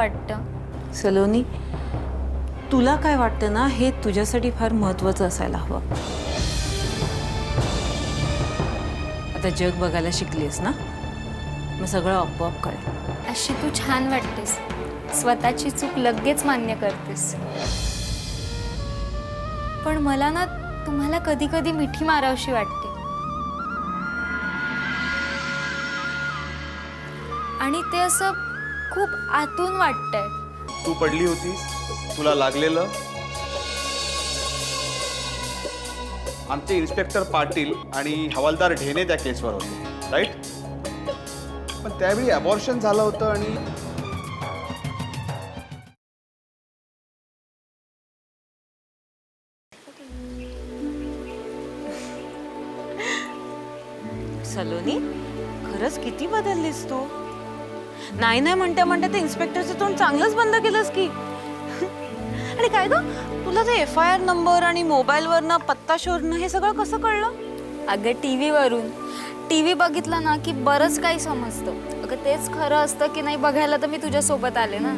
वाटतं? सलोनी तुला काय वाटतं ना हे तुझ्यासाठी फार महत्वाचं असायला हवं. आता जग बघायला शिकलीस ना? मग सगळं आपोआप कळेल. अशी तू छान वाटतेस. स्वतःची चूक लगेच मान्य करतेस. पण मला ना तुम्हाला कधी कधी मिठी मारावशी वाटते. आणि ते असं खूप आतून वाटतंय. तू पडली होतीस तुला लागलेलं. आमचे इन्स्पेक्टर पाटील आणि हवालदार ढेने त्या केसवर होते राईट पण त्यावेळी अबॉर्शन झालं होतं आणि सलोनी खरंच किती बदललीस तू? नाही नाही म्हणता म्हणता ते इन्स्पेक्टरचं तोंड चांगलंच बंद केलंस की. आणि काय ग तुला ते एफ आय आर नंबर आणि मोबाईलवरनं पत्ता शोधणं हे सगळं कसं कळलं? अगं टी व्हीवरून टी व्ही बघितला ना की बरंच काही समजतं. अगं तेच खरं असतं की नाही बघायला तर मी तुझ्यासोबत आले ना.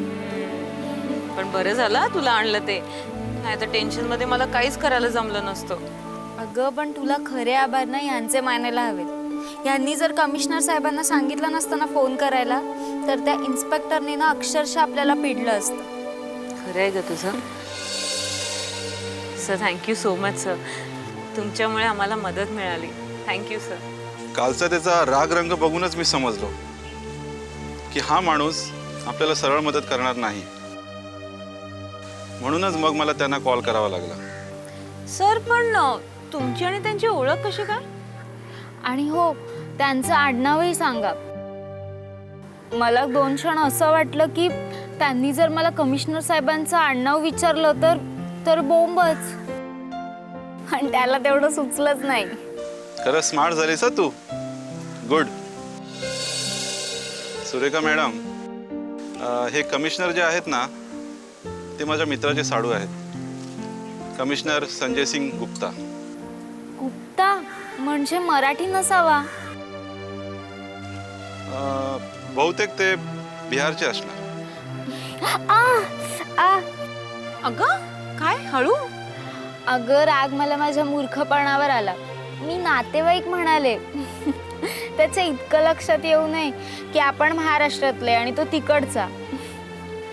पण बरं झालं तुला आणलं ते. नाही तर टेन्शनमध्ये मला काहीच करायला जमलं नसतं. अगं पण तुला खरे आभार ना यांचे मानायला हवेत. यांनी जर कमिशनर साहेबांना सांगितलं नसतं ना फोन करायला तर त्या इन्स्पेक्टरने ना अक्षरशः आपल्याला पिडलं असतं. खरं आहे ग तुझं. Sir thank you so much sir तुमच्यामुळे आम्हाला मदत मिळाली. थँक्यू सर कालचा त्याचा राग रंग बघूनच मी समजलो की हा माणूस आपल्याला सरळ मदत करणार नाही. म्हणूनच मग मला त्यांना कॉल करावा लागला. सर पण अ, तुमची आणि त्यांची ओळख कशी काय? आणि हो त्यांचं आडनावही सांगा. मला दोन क्षण असं वाटलं की त्यांनी जर मला कमिशनर साहेबांचं आडनाव विचारलं तर तर बोंबच. आणि त्याला तेवढं सुचलंच नाही. खरं स्मार्ट झालीस तू. गुड. सुरेखा मॅडम हे कमिशनर जे आहेत ना ते माझ्या मित्राचे साडू आहेत. कमिशनर संजय सिंग गुप्ता. गुप्ता? म्हणजे मराठी नसावा. अ, बहुतेक ते बिहारचे असणार. आ आ. अगं काय? हळू? अगं राग मला माझ्या मूर्खपणावर आला. मी नातेवाईक म्हणाले. त्याच्या इतकं लक्षात येऊ नये की आपण महाराष्ट्रातले आणि तो तिकडचा.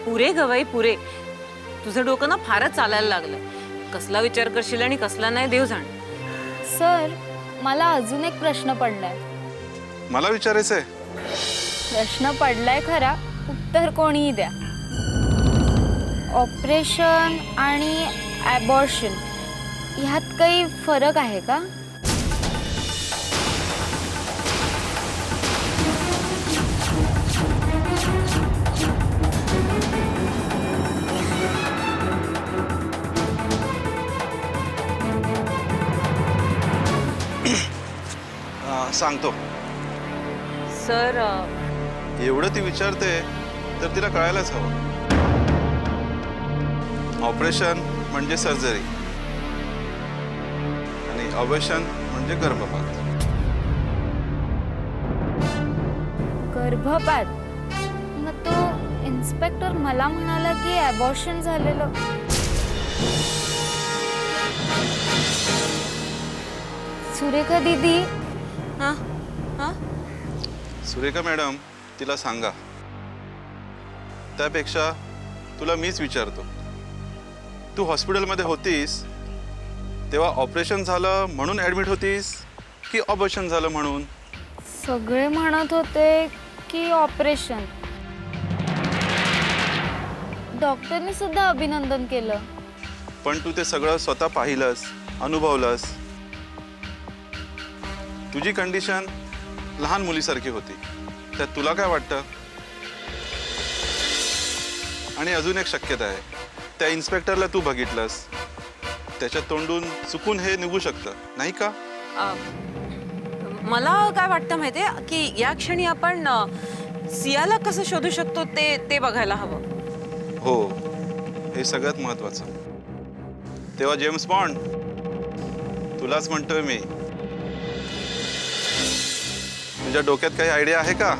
पुरे गवाई पुरे. तुझं डोकं ना फारच चालायला लागलं. कसला विचार करशील आणि कसला नाही देव जाण. सर मला अजून एक प्रश्न पडलाय. मला विचारायचंय. प्रश्न पडलाय खरा. उत्तर कोणीही द्या. ऑपरेशन आणि ह्यात काही फरक आहे का? अ, सांगतो. सर एवढं ती विचारते तर तिला कळायलाच हवं. ऑपरेशन म्हणजे सर्जरी. आणि अवेशन म्हणजे गर्भपात. गर्भपात? मग तो इन्स्पेक्टर मला म्हणाला की अबॉर्शन झालेलं. सुरेखा दीदी? हा? हा? सुरेखा मॅडम तिला सांगा. त्यापेक्षा तुला मीच विचारतो. तू हॉस्पिटलमध्ये होतीस तेव्हा ऑपरेशन झालं म्हणून ॲडमिट होतीस की ऑपरेशन झालं म्हणून? सगळे म्हणत होते की ऑपरेशन. डॉक्टरने सुद्धा अभिनंदन केलं. पण तू ते सगळं स्वतः पाहिलंस अनुभवलंस. तुझी कंडिशन लहान मुलीसारखी होती. त्यात तुला काय वाटतं? आणि अजून एक शक्यता आहे. त्या इन्स्पेक्टरला तू बघितलंस. त्याच्या तोंडून चुकून हे निघू शकतं. नाही का? मला काय वाटतं माहितीये? की या क्षणी आपण सियाला कसं शोधू शकतो ते ते बघायला हवं. हो. हे सगळ्यात महत्वाचं. तेव्हा जेम्स बॉन्ड तुलाच म्हणतोय मी. तुझ्या डोक्यात काही आयडिया आहे का?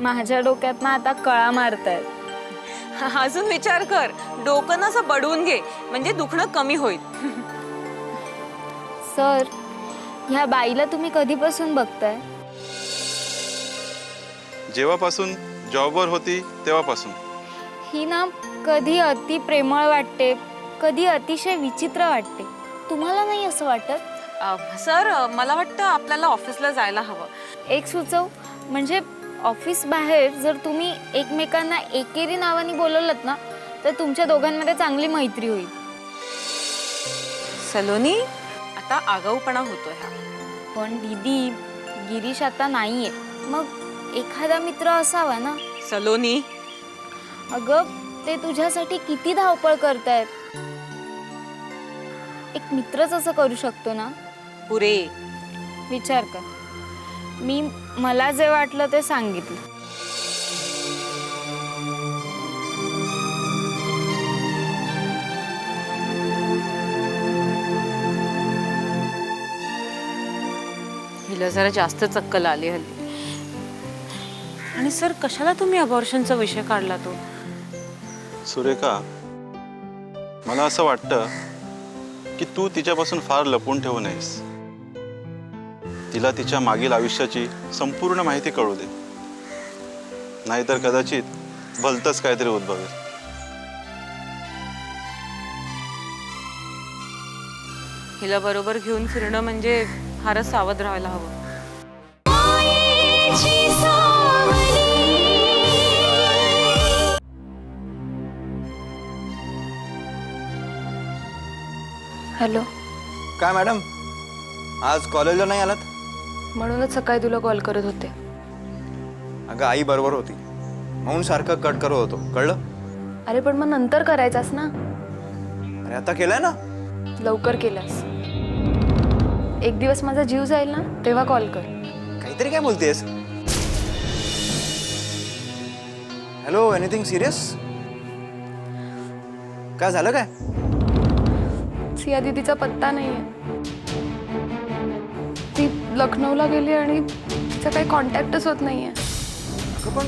माझ्या डोक्यात ना आता कळा मारतायत. अजून विचार कर. डोकं ना असं बडवून घे. म्हणजे दुखणं कमी होईल. सर ह्या बाईला तुम्ही कधीपासून बघताय? जेव्हापासून जॉबवर होती तेव्हापासून. ही ना कधी अति प्रेमळ वाटते कधी अतिशय विचित्र वाटते. तुम्हाला नाही असं वाटत? अ, सर अ, मला वाटतं आपल्याला ऑफिसला जायला हवं. एक सुचव म्हणजे ऑफिस बाहेर जर तुम्ही एकमेकांना एकेरी नावाने बोलवलं ना तर तुमच्या दोघांमध्ये चांगली मैत्री होईल. सलोनी आता आगाऊपणा होतो ह्या पण दीदी गिरीश आता नाहीये. मग एखादा मित्र असावा ना? सलोनी. अगं ते तुझ्यासाठी किती धावपळ करतायत. एक मित्रच असं करू शकतो ना? पुरे. विचार कर. मी मला जे वाटलं ते सांगितलं. हिला जरा जास्त चक्कल आली हल्ली. आणि सर कशाला तुम्ही अबॉर्शनचा विषय काढला तो? सुरेखा मला असं वाटतं की तू तिच्यापासून फार लपून ठेवू नयेस. तिला तिच्या मागील आयुष्याची संपूर्ण माहिती कळू दे. नाहीतर कदाचित भलतंच काहीतरी उद्भवेल. हिला बरोबर घेऊन फिरणं म्हणजे फारच सावध राहायला हवं. हॅलो. काय मॅडम? आज कॉलेजला नाही आलात? म्हणूनच सकाळी तुला कॉल करत होते. अगं आई बरोबर होती. म्हणून सारखं कट करत होतो. कळलं? अरे पण मग नंतर करायचास ना? अरे आता केलंय ना? लवकर केलास. एक दिवस माझा जीव जाईल ना तेव्हा कॉल कर. काहीतरी काय बोलतेस? हॅलो एनिथिंग सिरियस काय झालं काय? सिया दीदीचा पत्ता नाहीये. ती लखनौला गेली आणि तिचा काही कॉन्टॅक्टच होत नाहीये. अगं पण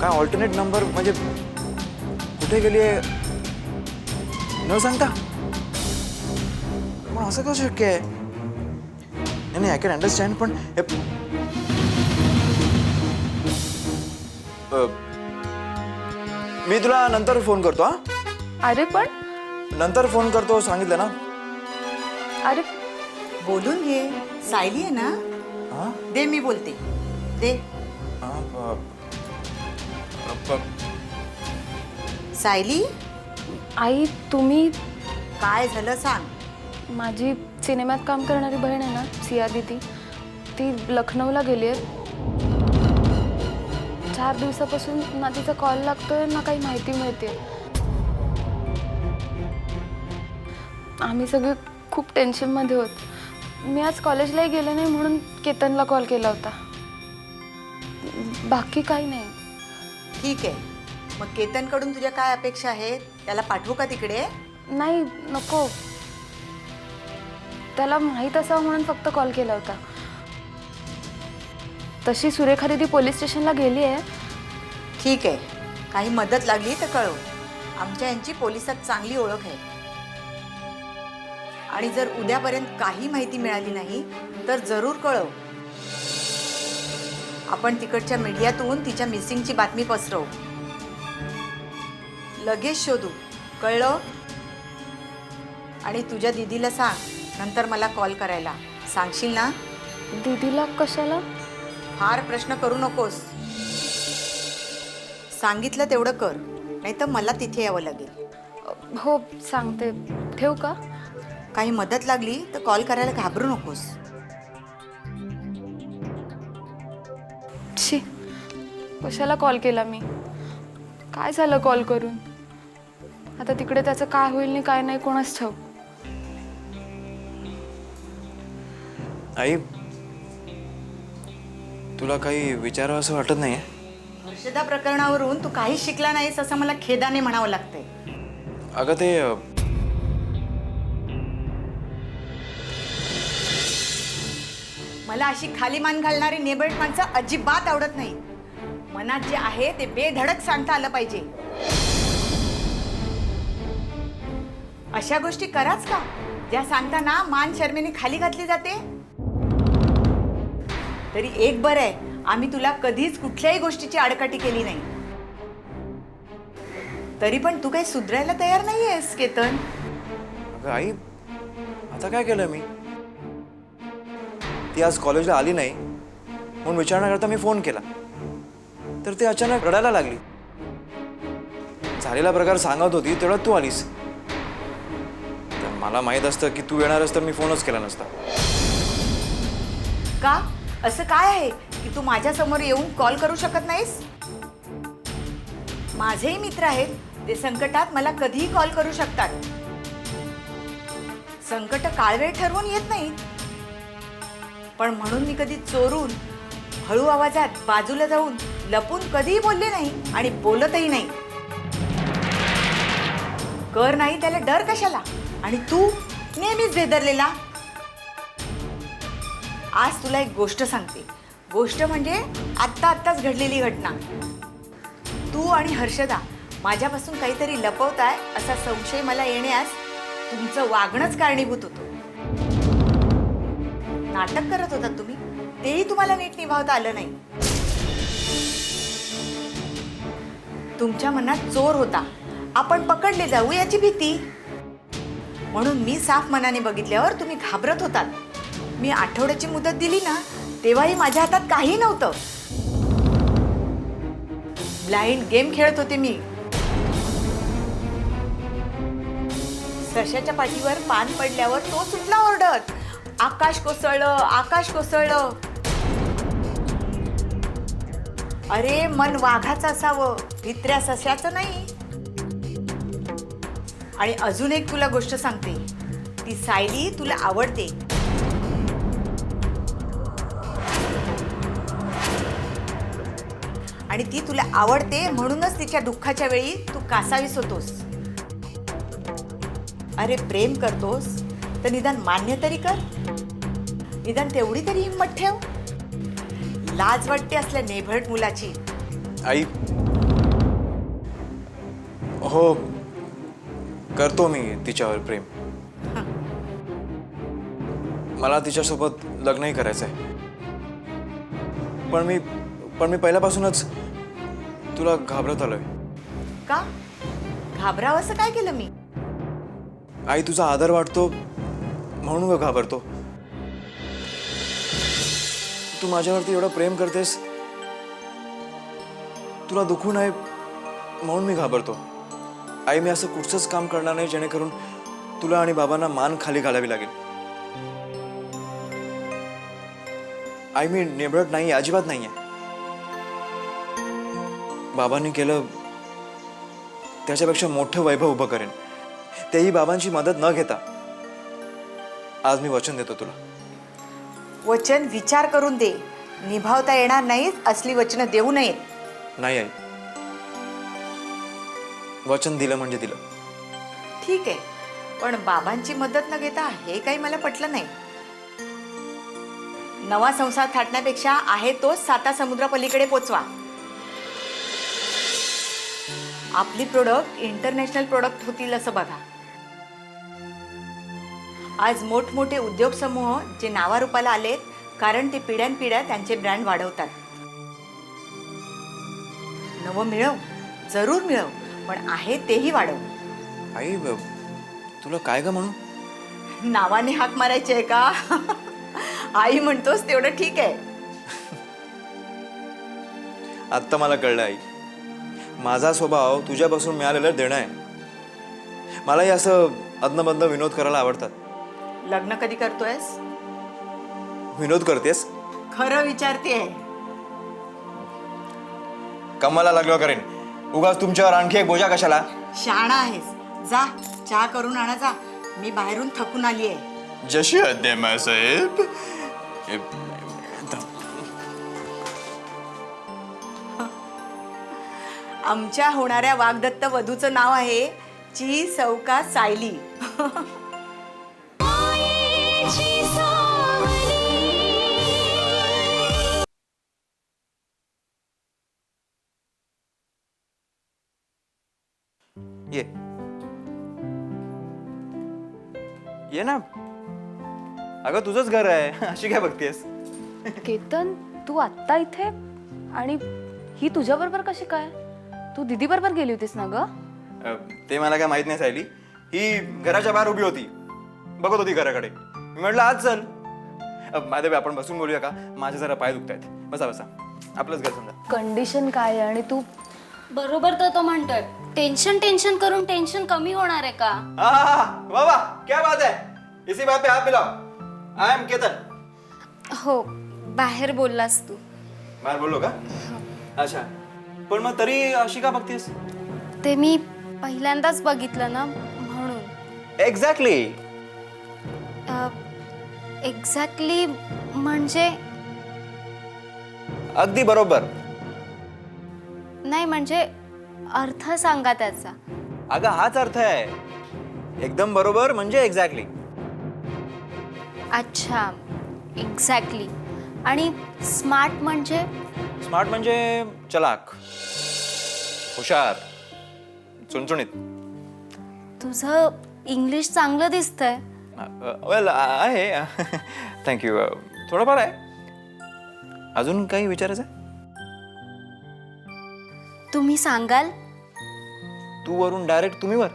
काय ऑल्टरनेट नंबर म्हणजे कुठे गेली आहे? न सांगता? पण असं कसं शक्य आहे? नाही, नाही आय कॅन अंडरस्टँड पण हे अ, मी तुला नंतर फोन करतो हा? अरे पण? नंतर फोन करतो सांगितलं ना? अरे बोलून घे. सायली आहे ना? हा? दे मी बोलते. दे. हा, सायली? आई तुम्ही? काय झालं सांग. माझी सिनेमात काम करणारी बहीण आहे ना सिया दीदी. ती लखनौला गेली आहे. चार दिवसापासून ना तिचा कॉल लागतोय ना काही माहिती मिळते आम्ही सगळे खूप टेन्शनमध्ये होत. मी आज कॉलेजलाही गेले नाही म्हणून केतनला कॉल केला होता. बाकी काही नाही. ठीक आहे. मग केतनकडून तुझ्या काय अपेक्षा आहेत? त्याला पाठवू का तिकडे? नाही नको. त्याला माहीत असावं म्हणून फक्त कॉल केला होता. तशी सुरेखा दिदी पोलीस स्टेशनला गेली आहे. ठीक आहे. काही मदत लागली तर कळव. आमच्या यांची पोलिसात चांगली ओळख आहे. आणि जर उद्यापर्यंत काही माहिती मिळाली नाही तर जरूर कळव. आपण तिकडच्या मीडियातून तिच्या मिसिंगची बातमी पसरवू. लगेच शोधू. कळलं? आणि तुझ्या दिदीला सांग. नंतर मला कॉल करायला. सांगशील ना? दिदीला कशाला? फार प्रश्न करू नकोस. सांगितलं तेवढं कर. नाही तर मला तिथे यावं लागेल. हो सांगते. ठेवू का? काही मदत लागली तर कॉल करायला घाबरू नकोस. शी कशाला कॉल केला मी? काय झालं कॉल करून? आता तिकडे त्याचं काय होईल नाही काय नाही कोणाच ठाऊक. आई तुला काही विचारावं असं वाटत नाही हर्षदा प्रकरणावरून तू काहीच शिकला नाहीस असं मला खेदाने म्हणावं लागतंय. अगं ते मला अशी खाली मान घालणारी नेबळ माणसं अजिबात आवडत नाही. मनात जे आहे ते बेधडक सांगता आलं पाहिजे. अशा गोष्टी कराच का? ज्या सांगताना मान शर्मेने खाली घातली जाते? तरी एक बरं आहे आम्ही तुला कधीच कुठल्याही गोष्टीची आडकाठी केली नाही. तरी पण तू काही सुधरायला तयार नाहीयेस केतन. अगं आई आता काय केलं मी? ती आज कॉलेजला आली नाही म्हणून विचारण्याकरता मी फोन केला. तर ती अचानक रडायला लागली. झालेला प्रकार सांगत होती तेवढ्यात तू आलीस. तर मला माहीत असतं की तू येणारच तर मी फोनच केला नसता. का? असं काय आहे की तू माझ्यासमोर येऊन कॉल करू शकत नाहीस? माझेही मित्र आहेत ते संकटात मला कधीही कॉल करू शकतात. संकट काळवेळ ठरवून येत नाही पण म्हणून मी कधी चोरून हळू आवाजात बाजूला जाऊन लपून कधीही बोलले नाही आणि बोलतही नाही. कर नाही त्याला डर कशाला? आणि तू नेहमीच भेदरलेला आज तुला एक गोष्ट सांगते. गोष्ट म्हणजे आत्ता आत्ताच घडलेली घटना. तू आणि हर्षदा माझ्यापासून काहीतरी लपवताय असा संशय मला येण्यास तुमचं वागणंच कारणीभूत होतं. नाटक करत होता तुम्ही? तेही तुम्हाला नीट निभावता आलं नाही. तुमच्या मनात चोर होता. आपण पकडले जाऊ याची भीती. म्हणून मी साफ मनाने बघितल्यावर तुम्ही घाबरत होतात. मी आठवड्याची मुदत दिली ना तेव्हाही माझ्या हातात काही नव्हतं. ब्लाइंड गेम खेळत होते मी. सशाच्या पाठीवर पान पडल्यावर तो सुटला ओरडत. आकाश कोसळलं आकाश कोसळलं. अरे मन वाघाचं असावं भित्र्या सस्याचं नाही. आणि अजून एक तुला गोष्ट सांगते. ती सायली तुला आवडते. आणि ती तुला आवडते म्हणूनच तिच्या दुःखाच्या वेळी तू कासावीस होतोस. अरे प्रेम करतोस. तर निदान मान्य तरी कर. निदान तेवढी तरी हिंमत ठेव. लाज वाटते असल्या नेभट मुलाची. आई. हो. करतो मी तिच्यावर प्रेम. मला तिच्यासोबत लग्नही करायचं आहे पण मी पण मी पहिल्यापासूनच तुला घाबरत आलोय. का? घाबरावं असं काय केलं मी? आई तुझा आदर वाटतो म्हणून ग घाबरतो? तू माझ्यावरती एवढं प्रेम करतेस? तुला दुखू नये म्हणून मी घाबरतो. आई मी असं कुठचंच काम करणार नाही जेणेकरून तुला आणि बाबांना मान खाली घालावी लागेल. आई मी नेबळत नाही अजिबात नाही आहे बाबांनी केलं त्याच्यापेक्षा मोठं वैभव उभं करेन. तेही बाबांची मदत न घेता. आज मी वचन देतो तुला. वचन विचार करून दे. निभावता येणार नाहीत असली वचनं देऊ नयेत नाही आई. वचन दिलं म्हणजे दिलं. ठीक आहे. पण बाबांची मदत न घेता हे काही मला पटलं नाही. नवा संसार थाटण्यापेक्षा आहे तोच साता समुद्रापलीकडे पोचवा. आपली प्रोडक्ट इंटरनॅशनल प्रोडक्ट होतील असं बघा. आज मोठमोठे उद्योग समूह जे नावारूपाला आलेत कारण ते पिढ्यानपिढ्या त्यांचे ब्रँड वाढवतात. नवं मिळव जरूर मिळव पण आहे तेही वाढव. आई ब- तुला काय ग म्हणू नावाने हाक मारायची आहे का? आई म्हणतोस तेवढं ठीक आहे. आत्ता मला कळलं आई. माझा स्वभाव तुझ्यापासून मिळालेलं देणं आहे. मलाही असं अदनबदन विनोद करायला आवडतात. लग्न कधी करतोयस? विनोद करतेस? खरं विचारतेय. कमाला लागलो करेन. उगाच तुमच्यावर आणखी एक बोजा कशाला? शहाणा आहेस. जा चहा करून आणा जा. मी बाहेरून थकून आली आहे जशी अध्यमा साहेब. आमच्या होणाऱ्या वागदत्त वधूचं नाव आहे ची सौका सायली. ये ये ना अगं तुझंच घर आहे अशी काय बघतेस केतन तू आत्ता इथे आणि ही तुझ्याबरोबर कशी काय तू दिदी बरोबर गेली होतीस ना ग ते मला काय माहीत नाही सायली ही घराच्या बाहेर उभी होती बघत होती घराकडे मी म्हटलं आज चल माझ्या आपण बसून बोलूया का माझे जरा पाय दुखत आहेत बसा बसा आपलंच घर समजा कंडिशन काय आहे आणि तू बरोबर तर तो म्हणतोय टेन्शन टेन्शन करून टेन्शन कमी होणार आहे का? हा हा हा. वाह वाह क्या बात है इसी बात पे हाथ मिलाओ. आई एम केतन हो बाहेर बोललास तू. बाहेर बोललो का? अच्छा. पण मग तरी अशी का बघतेस ते मी पहिल्यांदाच बघितलं ना म्हणून. एक्झॅक्टली एक्झॅक्टली म्हणजे? अगदी बरोबर. नाही म्हणजे अर्थ सांगा त्याचा. अगं हाच अर्थ आहे. एकदम बरोबर म्हणजे एक्झॅक्टली अच्छा एक्झॅक्टली आणि स्मार्ट म्हणजे? स्मार्ट म्हणजे चलाक. हुशार. चुणचुणीत. तुझं इंग्लिश चांगलं दिसतंय. वेल आहे. थँक्यू थोडंफार आहे. अजून काही विचारायचं? आहे? तुम्ही सांगाल? तू वरून डायरेक्ट तुम्ही वर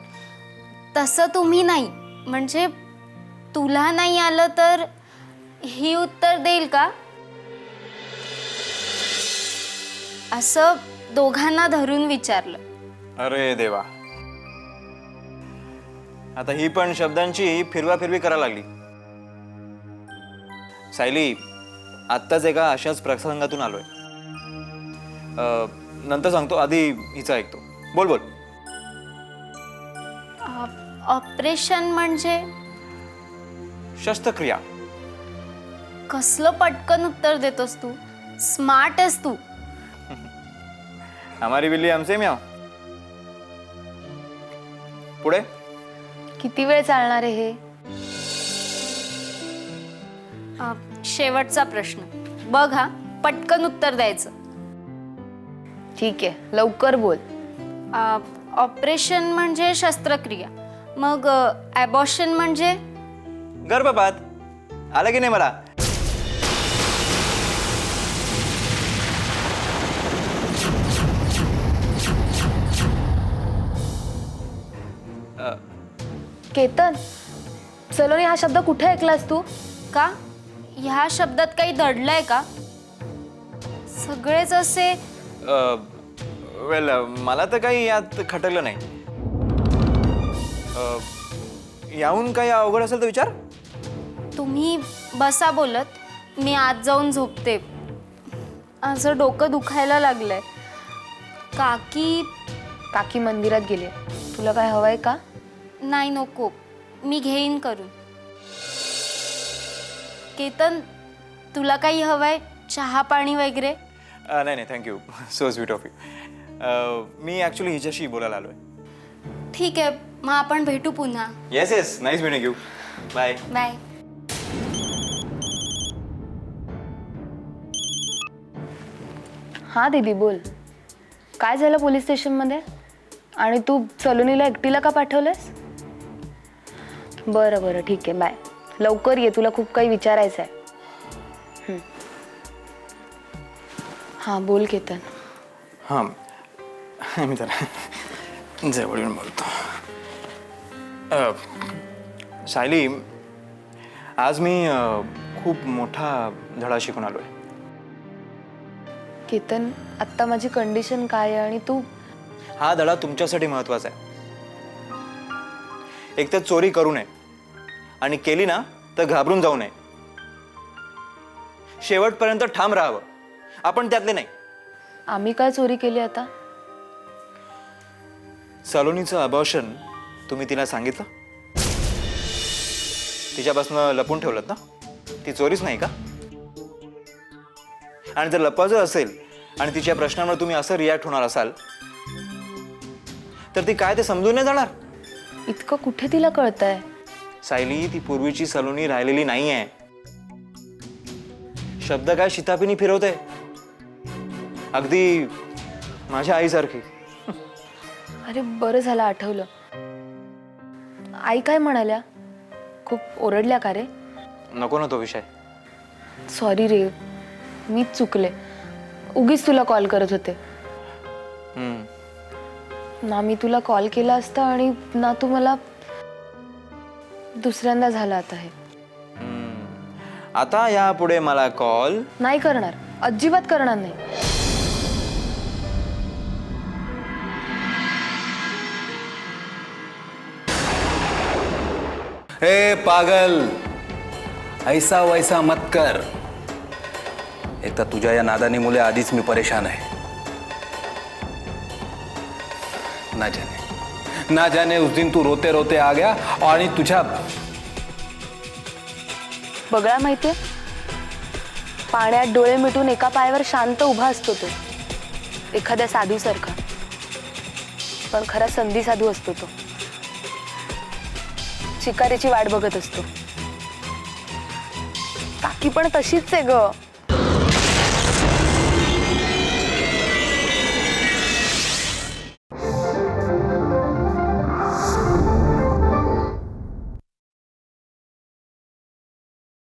तसं तुम्ही नाही. म्हणजे तुला नाही आलं तर ही उत्तर देईल का? असं दोघांना धरून विचारलं. अरे देवा. आता ही पण शब्दांची फिरवा फिरवी करायला लागली. सायली आत्ताच एका अशाच प्रसंगातून आलोय. अं, नंतर सांगतो आधी हिचं ऐकतो. बोल बोल. ऑपरेशन म्हणजे? शस्त्रक्रिया. कसलं पटकन उत्तर देतोस तू? स्मार्ट आहेस तू. हमारी बिल्ली हमसे म्याव. पुढे? किती वेळ चालणार आहे हे? अ, शेवटचा प्रश्न. बघ हा पटकन उत्तर द्यायचं. ठीक आहे लवकर बोल. अ, ऑपरेशन म्हणजे शस्त्रक्रिया. मग ॲबॉशन म्हणजे? गर्भपात. आलं की नाही मला? केतन सलोनी हा शब्द कुठे ऐकलास तू? का? ह्या शब्दात काही दडलंय का? सगळेच असे वेल मला तर काही यात खटकलं नाही. याहून काही अवघड असेल तर विचार. तुम्ही बसा बोलत. मी आत जाऊन झोपते. असं डोकं दुखायला लागलंय. काकी काकी मंदिरात गेली. तुला काय हवंय का? नाही नको. मी घेईन करून. केतन तुला काही हवंय? चहा पाणी वगैरे? अ, नाही नाही thank you so sweet of you me actually हिच्याशी बोलायला आलो आहे ठीक आहे. मग आपण भेटू पुन्हा. Yes yes nice meeting you bye bye हां दीदी बोल. काय झालं पोलीस स्टेशनमध्ये? आणि तू सलोनीला एकटीला का पाठवलंस? बरं बरं. ठीक आहे. बाय लवकर ये. तुला खूप काही विचारायचं आहे. हं. हां बोल केतन. हां. मी जरा जवळ येऊन बोलतो. अ, सायली आज मी अ, खूप मोठा धडा शिकून आलो आहे केतन आत्ता माझी कंडिशन काय आहे आणि तू? हा धडा तुमच्यासाठी महत्त्वाचा आहे. एक तर चोरी करू नये. आणि केली ना तर घाबरून जाऊ नये. शेवटपर्यंत ठाम राहावं. आपण त्यातले नाही. आम्ही काय चोरी केली आता? सलोनीचं अबॉर्शन तुम्ही तिला सांगितलं? तिच्यापासून लपून ठेवलं ना? ती चोरीच नाही का? आणि जर लपवायचं असेल आणि तिच्या प्रश्नांवर तुम्ही असं रिॲक्ट होणार असाल तर ती काय ते समजून नाही जाणार? इतकं कुठे तिला कळतंय? सायली ती पूर्वीची सलोनी राहिलेली नाही आहे शब्द काय शितापिनी फिरवते अगदी माझ्या आईसारखी. अरे बरं झालं आठवलं. आई काय म्हणाल्या? खूप ओरडल्या का रे? नको ना तो विषय. सॉरी रे मीच चुकले. उगीच तुला कॉल करत होते. हम्म. ना मी तुला कॉल केला असता आणि ना तू मला दुसऱ्यांदा झाला आता हे. आता यापुढे मला कॉल नाही करणार. अजिबात करणार नाही. हे पागल ऐसा वैसा मत कर. एक तर तुझ्या या नादानी मुले आधीच मी परेशान आहे. ना जाने ना जाने उस दिन तू रोते रोते आ गया आणि तुझ्या बगळा माहितीये पाण्यात डोळे मिटून एका पायावर शांत उभा असतो तो. एखाद्या साधूसारखा. पण खरा संधी साधू असतो तो. शिकारीची वाट बघत असतो. काकी पण तशीच आहे ग.